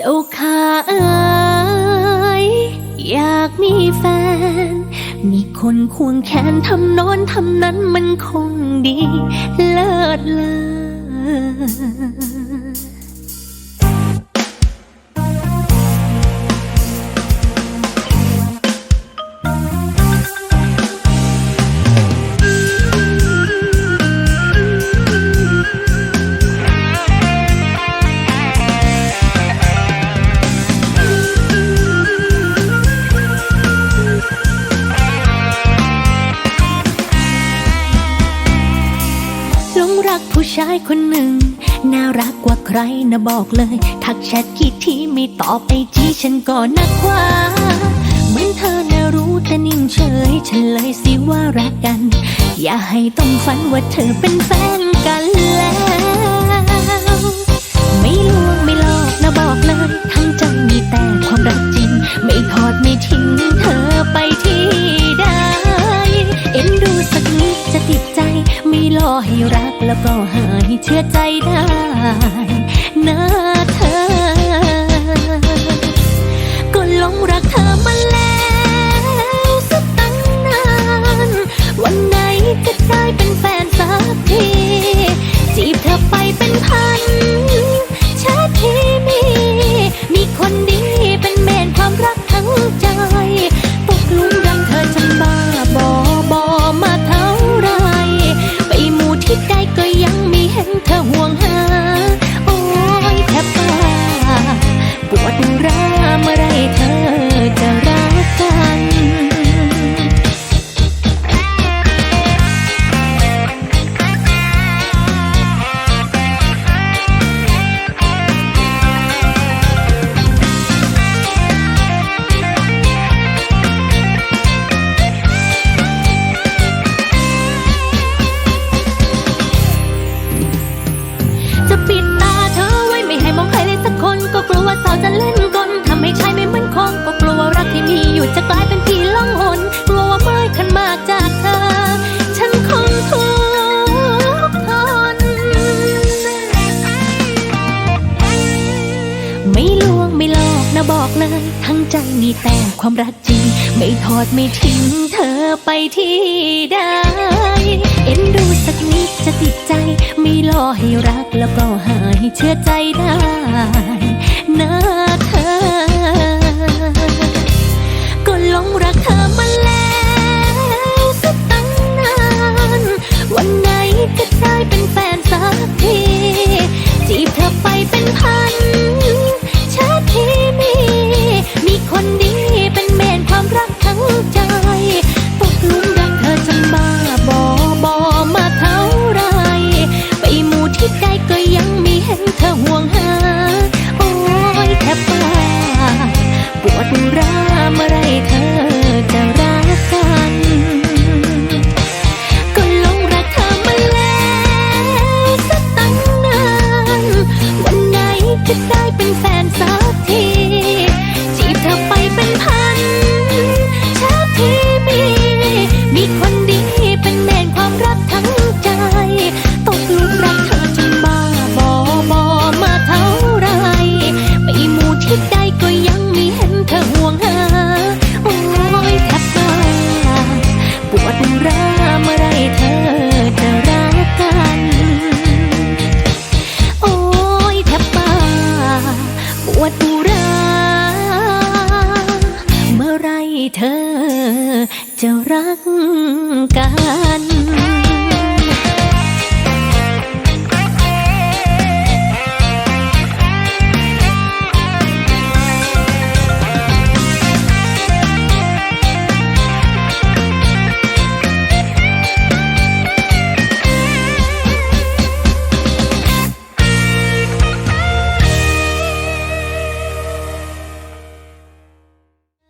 เจ้าข้าเอ๋ยอยากมีแฟน มีคนควงแขนทำโน้นทำนั้นมันคงดี เลิศเลอ ชายคนหนึ่ง น่ารักกว่าใครนะบอกเลย ทักแชทกี่ทีไม่ตอบไอจีฉันก็นักกว่า เหมือนเธอน่ะรู้แต่นิ่งเฉยฉันเลยสิว่ารักกัน อย่าให้ต้องฝันว่าเธอเป็นแฟนกันแล้ว ไม่ลวงไม่หลอกนะบอกเลยทั้งใจมีแต่ความรักจริง ไม่ทอดไม่ทิ้งเธอไปที่ใดเอ็นดูสักนิดจะติดใจไม่รอให้รัก แล้วก็หายเชื่อใจได้นะ ทั้งใจมีแต่ความรักจริง ไม่ทอดไม่ทิ้งเธอไปที่ใดเอ็นดูสักนิดจะติดใจ ไม่รอให้รักแล้วก็หายเชื่อใจได้ ปวดร้าวเมื่อไรเธอจะรักกัน โอ้ยแทบบ้าปวดร้าวเมื่อไรเธอจะรักกัน